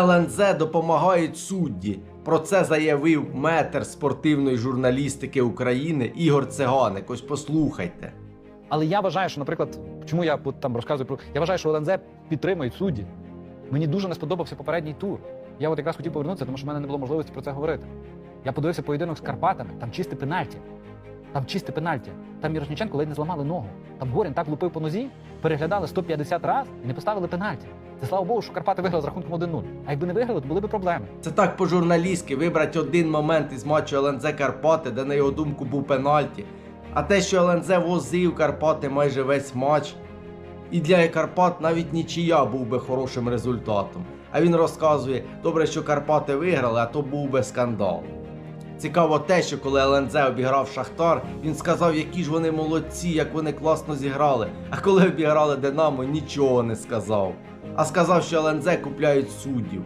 ЛНЗ допомагають судді. Про це заявив метр спортивної журналістики України Ігор Циганик. Ось послухайте. Але я вважаю, що, наприклад, чому я там розказую про. Я вважаю, що ЛНЗ підтримують судді. Мені дуже не сподобався попередній тур. Я от якраз хотів повернутися, тому що в мене не було можливості про це говорити. Я подивився поєдинок з Карпатами, там чисте пенальті. Там чисте пенальті. Там Мірошниченко ледь не зламали ногу. Там Горін так лупив по нозі, переглядали 150 разів і не поставили пенальті. Це слава Богу, що Карпати виграли з рахунком 1-0. А якби не виграли, то були б проблеми. Це так по-журналістськи вибрати один момент із матчу ЛНЗ Карпати, де на його думку був пенальті. А те, що ЛНЗ возив Карпати майже весь матч. І для Карпат навіть нічия був би хорошим результатом. А він розказує, добре, що Карпати виграли, а то був би скандал. Цікаво те, що коли ЛНЗ обіграв Шахтар, він сказав, які ж вони молодці, як вони класно зіграли. А коли обіграли Динамо, нічого не сказав. А сказав, що ЛНЗ купляють суддів.